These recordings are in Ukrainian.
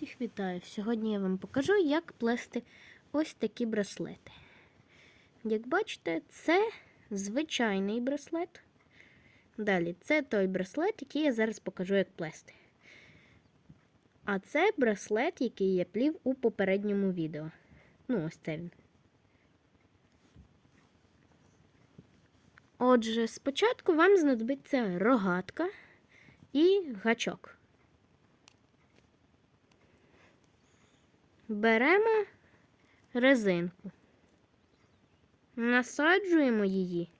Всіх вітаю! Сьогодні я вам покажу, як плести ось такі браслети. Як бачите, це звичайний браслет. Далі, це той браслет, який я зараз покажу, як плести. А це браслет, який я плів у попередньому відео. Ну, ось це він. Отже, спочатку вам знадобиться рогатка і гачок. Беремо резинку, насаджуємо її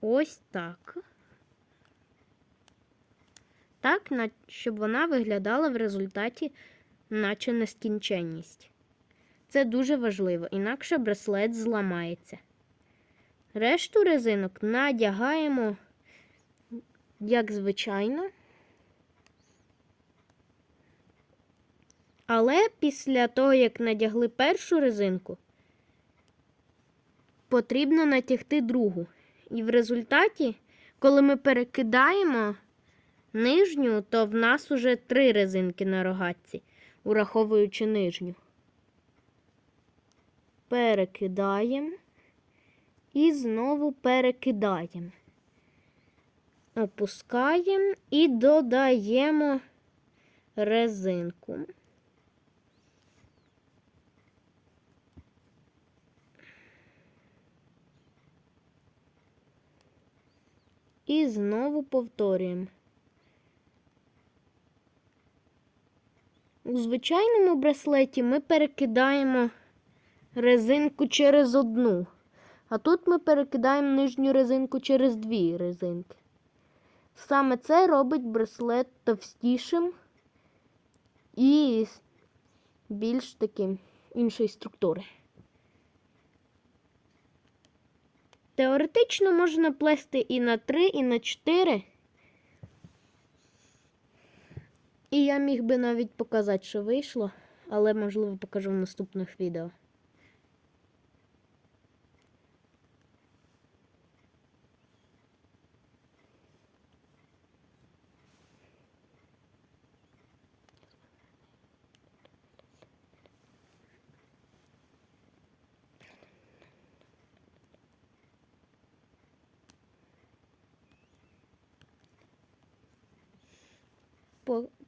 ось так. Так, щоб вона виглядала в результаті, наче нескінченність. Це дуже важливо, інакше браслет зламається. Решту резинок надягаємо, як звичайно. Але після того, як надягли першу резинку, потрібно натягти другу. І в результаті, коли ми перекидаємо нижню, то в нас уже три резинки на рогатці, ураховуючи нижню. Перекидаємо і знову перекидаємо. Опускаємо і додаємо резинку. І знову повторюємо. У звичайному браслеті ми перекидаємо резинку через одну, а тут ми перекидаємо нижню резинку через дві резинки. Саме це робить браслет товстішим і більш таким іншої структури. Теоретично можна плести і на 3, і на 4. І я міг би навіть показати, що вийшло, але можливо покажу в наступних відео.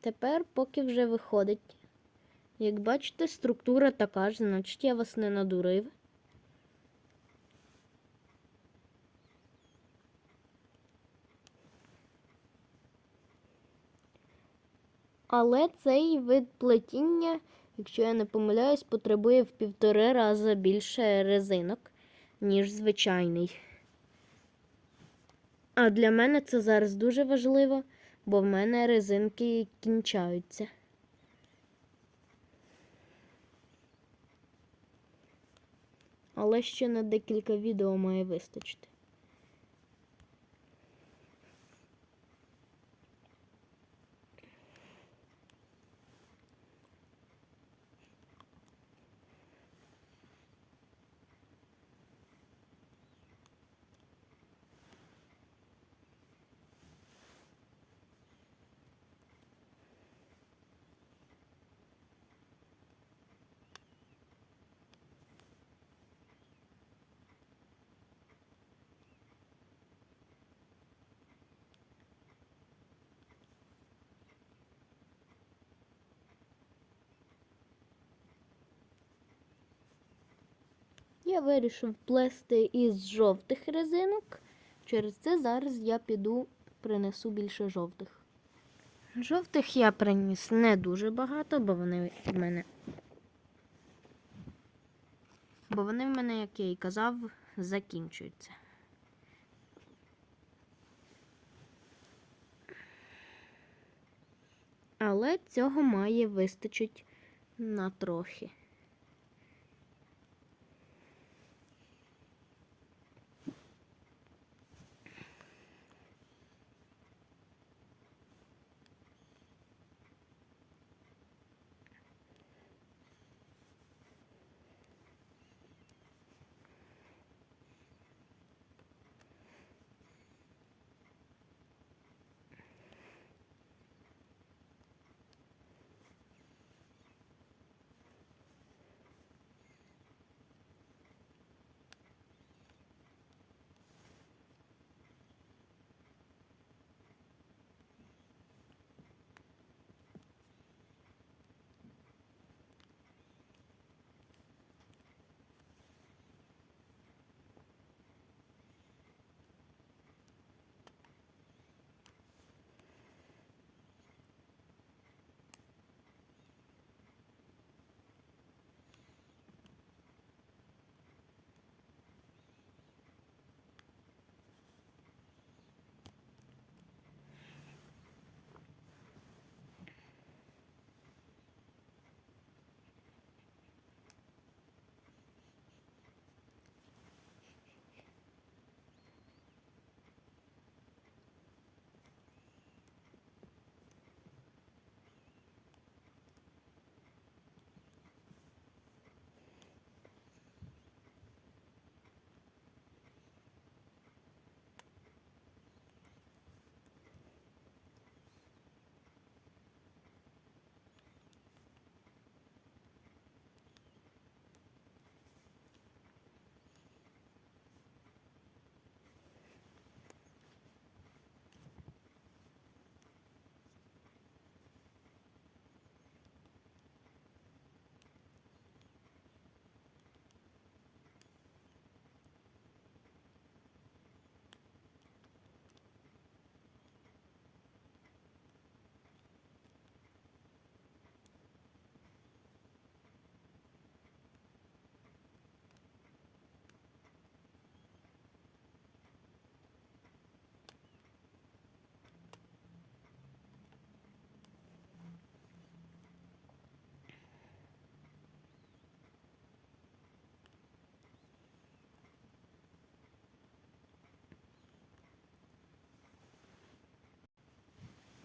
Тепер, поки вже виходить. Як бачите, структура така ж, значить я вас не надурив. Але цей вид плетіння, якщо я не помиляюсь, потребує в півтори рази більше резинок, ніж звичайний. А для мене це зараз дуже важливо, бо в мене резинки кінчаються. Але ще на декілька відео має вистачити. Я вирішив плести із жовтих резинок. Через це зараз я піду принесу більше жовтих. Жовтих я приніс не дуже багато, бо вони в мене. Бо вони в мене, як я і казав, закінчуються. Але цього має вистачить на трохи.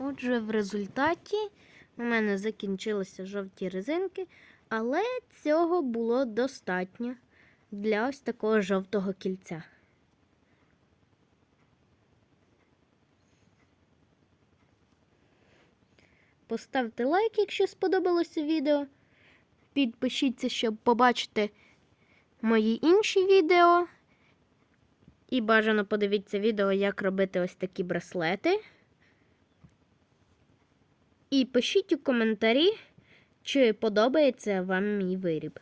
Отже, в результаті у мене закінчилися жовті резинки, але цього було достатньо для ось такого жовтого кільця. Поставте лайк, якщо сподобалося відео. Підпишіться, щоб побачити мої інші відео. І бажано подивіться відео, як робити ось такі браслети. І пишіть у коментарі, чи подобається вам мій виріб.